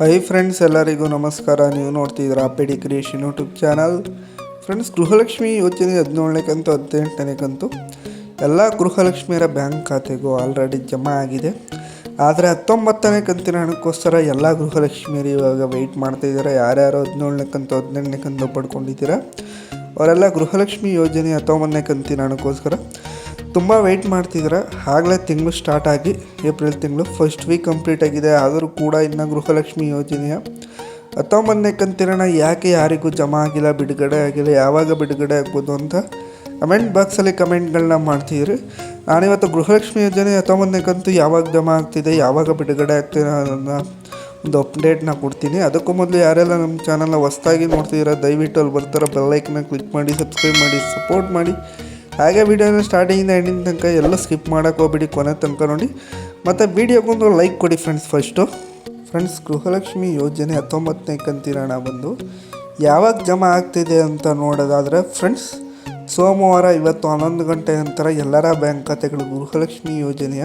Hi friends ಎಲ್ಲರಿಗೂ ನಮಸ್ಕಾರ. ನೀವು ನೋಡ್ತಿದ್ದೀರಾ ಪೆಡಿ creation YouTube channel friends Gruhalakshmi ಯೋಜನೆ ಹದಿನೇಳನೇ ಕಂತು, ಹದಿನೆಂಟನೇ ಕಂತು. ಎಲ್ಲ ಗೃಹಲಕ್ಷ್ಮಿಯರ ಬ್ಯಾಂಕ್ ಖಾತೆಗೂ ಆಲ್ರೆಡಿ ಜಮಾ ಆಗಿದೆ. ಆದರೆ ಹತ್ತೊಂಬತ್ತನೇ ಕಂತಿನ ಹಣಕ್ಕೋಸ್ಕರ ಎಲ್ಲ ಗೃಹಲಕ್ಷ್ಮಿಯರು ಇವಾಗ ವೆಯ್ಟ್ ಮಾಡ್ತಾಯಿದ್ದಾರೆ ಯಾರ್ಯಾರು ಹದಿನೇಳನೇ ಕಂತು, ಹದಿನೆಂಟನೇ ಕಂತು ಪಡ್ಕೊಂಡಿದ್ದೀರಾ? ಅವರೆಲ್ಲ ಗೃಹಲಕ್ಷ್ಮಿ ಯೋಜನೆ ಹತ್ತೊಂಬತ್ತನೇ ಕಂತಿನ ಹಣಕ್ಕೋಸ್ಕರ. ತುಂಬ ವೆಯ್ಟ್ ಮಾಡ್ತಿದ್ದೀರ ಆಗಲೇ ತಿಂಗಳು ಸ್ಟಾರ್ಟ್ ಆಗಿ ಏಪ್ರಿಲ್ ತಿಂಗಳು ಫಸ್ಟ್ ವೀಕ್ ಕಂಪ್ಲೀಟ್ ಆಗಿದೆ. ಆದರೂ ಕೂಡ ಇನ್ನು ಗೃಹಲಕ್ಷ್ಮಿ ಯೋಜನೆಯ ಹತ್ತೊಂಬತ್ತನೇ ಕಂತಿರೋಣ ಯಾಕೆ ಯಾರಿಗೂ ಜಮಾ ಆಗಿಲ್ಲ, ಬಿಡುಗಡೆ ಆಗಿಲ್ಲ, ಯಾವಾಗ ಬಿಡುಗಡೆ ಆಗ್ಬೋದು ಅಂತ ಕಮೆಂಟ್ ಬಾಕ್ಸಲ್ಲಿ ಕಮೆಂಟ್ಗಳನ್ನ ಮಾಡ್ತಿದ್ರಿ. ನಾನಿವತ್ತು ಗೃಹಲಕ್ಷ್ಮಿ ಯೋಜನೆ ಹತ್ತೊಂಬತ್ತನೇ ಕಂತು ಯಾವಾಗ ಜಮಾ ಆಗ್ತಿದೆ, ಯಾವಾಗ ಬಿಡುಗಡೆ ಆಗ್ತಿದೆ ಅನ್ನೋದನ್ನ ಒಂದು ಅಪ್ಡೇಟ್ನ ಕೊಡ್ತೀನಿ. ಅದಕ್ಕೂ ಮೊದಲು ಯಾರೆಲ್ಲ ನಮ್ಮ ಚಾನಲ್ನ ಹೊಸ್ದಾಗಿ ನೋಡ್ತಿದ್ದೀರಾ, ದಯವಿಟ್ಟು ಅಲ್ಲಿ ಬರ್ತಾರೆ ಬೆಲ್ಲೈಕನ್ನ ಕ್ಲಿಕ್ ಮಾಡಿ ಸಬ್ಸ್ಕ್ರೈಬ್ ಮಾಡಿ ಸಪೋರ್ಟ್ ಮಾಡಿ. ಹಾಗೆ ವಿಡಿಯೋನ ಸ್ಟಾರ್ಟಿಂಗಿಂದ ಎಂಡಿಂಗ್ ತನಕ ಎಲ್ಲ ಸ್ಕಿಪ್ ಮಾಡೋಕೆ ಹೋಗ್ಬಿಡಿ ಕೊನೆ ತನಕ ನೋಡಿ. ಮತ್ತು ವಿಡಿಯೋಗೊಂದು ಲೈಕ್ ಕೊಡಿ ಫ್ರೆಂಡ್ಸ್ ಫಸ್ಟು ಫ್ರೆಂಡ್ಸ್ ಗೃಹಲಕ್ಷ್ಮಿ ಯೋಜನೆ ಹತ್ತೊಂಬತ್ತನೇ ಕಂತಿನ ಹಣ ಬಂದು ಯಾವಾಗ ಜಮಾ ಆಗ್ತಿದೆ ಅಂತ ನೋಡೋದಾದರೆ ಫ್ರೆಂಡ್ಸ್ ಸೋಮವಾರ ಇವತ್ತು ಹನ್ನೊಂದು ಗಂಟೆ ನಂತರ ಎಲ್ಲರ ಬ್ಯಾಂಕ್ ಖಾತೆಗಳು ಗೃಹಲಕ್ಷ್ಮಿ ಯೋಜನೆಯ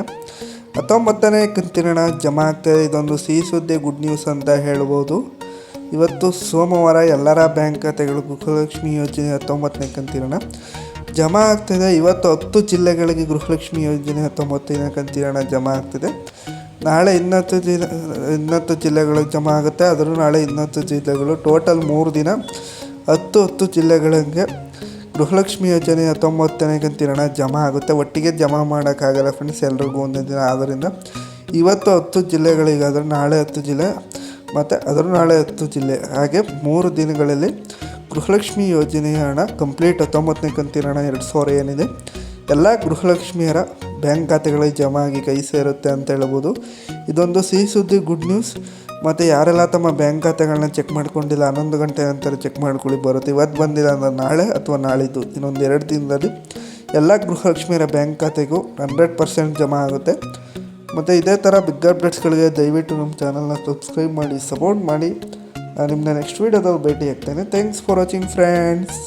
ಹತ್ತೊಂಬತ್ತನೇ ಕಂತಿನ ಜಮಾ ಆಗ್ತಾಯಿದೆ ಇದೊಂದು ಸಿಹಿ ಸುದ್ದಿ ಗುಡ್ ನ್ಯೂಸ್ ಅಂತ ಹೇಳ್ಬೋದು. ಇವತ್ತು ಸೋಮವಾರ ಎಲ್ಲರ ಬ್ಯಾಂಕ್ ಖಾತೆಗಳು ಗೃಹಲಕ್ಷ್ಮಿ ಯೋಜನೆ ಹತ್ತೊಂಬತ್ತನೇ ಕಂತಿರೋಣ. ಜಮಾ ಆಗ್ತಿದೆ. ಇವತ್ತು ಹತ್ತು ಜಿಲ್ಲೆಗಳಿಗೆ ಗೃಹಲಕ್ಷ್ಮಿ ಯೋಜನೆ ಹತ್ತೊಂಬತ್ತನೇ ಕಂತಿರೋಣ ಜಮಾ ಆಗ್ತಿದೆ. ನಾಳೆ ಇನ್ನತ್ತು ದಿನ, ಇನ್ನತ್ತು ಜಿಲ್ಲೆಗಳಿಗೆ ಜಮಾ ಆಗುತ್ತೆ. ಆದರೂ ನಾಳೆ ಇನ್ನತ್ತು ಜಿಲ್ಲೆಗಳು ಟೋಟಲ್ ಮೂರು ದಿನ ಹತ್ತು ಹತ್ತು ಜಿಲ್ಲೆಗಳಿಗೆ ಗೃಹಲಕ್ಷ್ಮಿ ಯೋಜನೆ ಹತ್ತೊಂಬತ್ತನೇ ಕಂತಿರೋಣ ಜಮಾ ಆಗುತ್ತೆ. ಒಟ್ಟಿಗೆ ಜಮಾ ಮಾಡೋಕ್ಕಾಗಲ್ಲ ಫ್ರೆಂಡ್ಸ್ ಎಲ್ರಿಗೂ ಒಂದೊಂದು ದಿನ. ಆದ್ದರಿಂದ ಇವತ್ತು ಹತ್ತು ಜಿಲ್ಲೆಗಳಿಗಾದರೆ ನಾಳೆ ಹತ್ತು ಜಿಲ್ಲೆ ಮತ್ತು ಅದರ ನಾಳೆ ಹತ್ತು ಜಿಲ್ಲೆ. ಹಾಗೆ ಮೂರು ದಿನಗಳಲ್ಲಿ ಗೃಹಲಕ್ಷ್ಮಿ ಯೋಜನೆಯ ಹಣ ಕಂಪ್ಲೀಟ್ ಹತ್ತೊಂಬತ್ತನೇ ಕಂತಿನ ಹಣ ಎರಡು ಸಾವಿರ ಏನಿದೆ. ಎಲ್ಲ ಗೃಹಲಕ್ಷ್ಮಿಯರ ಬ್ಯಾಂಕ್ ಖಾತೆಗಳಿಗೆ ಜಮಾ ಆಗಿ ಕೈ ಸೇರುತ್ತೆ ಅಂತ ಹೇಳ್ಬೋದು. ಇದೊಂದು ಸಿಹಿ ಸುದ್ದಿ ಗುಡ್ ನ್ಯೂಸ್ ಮತ್ತು ಯಾರೆಲ್ಲ ತಮ್ಮ ಬ್ಯಾಂಕ್ ಖಾತೆಗಳನ್ನ ಚೆಕ್ ಮಾಡ್ಕೊಂಡಿಲ್ಲ, ಹನ್ನೊಂದು ಗಂಟೆ ನಂತರ ಚೆಕ್ ಮಾಡ್ಕೊಳ್ಳಿ ಬರುತ್ತೆ. ಇವತ್ತು ಬಂದಿಲ್ಲ ಅಂದ್ರೆ ನಾಳೆ ಅಥವಾ ನಾಳಿದ್ದು, ಇನ್ನೊಂದು ಎರಡು ದಿನದಲ್ಲಿ ಎಲ್ಲ ಗೃಹಲಕ್ಷ್ಮಿಯರ ಬ್ಯಾಂಕ್ ಖಾತೆಗೂ ಹಂಡ್ರೆಡ್ ಪರ್ಸೆಂಟ್ ಜಮಾ ಆಗುತ್ತೆ. ಮತ್ತು ಇದೇ ಥರ ಬಿಗ್ ಅಪ್ಡೇಟ್ಸ್ಗಳಿಗೆ ದಯವಿಟ್ಟು ನಮ್ಮ ಚಾನಲ್ನ ಸಬ್ಸ್ಕ್ರೈಬ್ ಮಾಡಿ ಸಪೋರ್ಟ್ ಮಾಡಿ. ನಾನು ನಿಮ್ಮನ್ನ ನೆಕ್ಸ್ಟ್ ವೀಡಿಯೋದಲ್ಲಿ ಭೇಟಿ ಆಗ್ತೇನೆ. Thanks for watching friends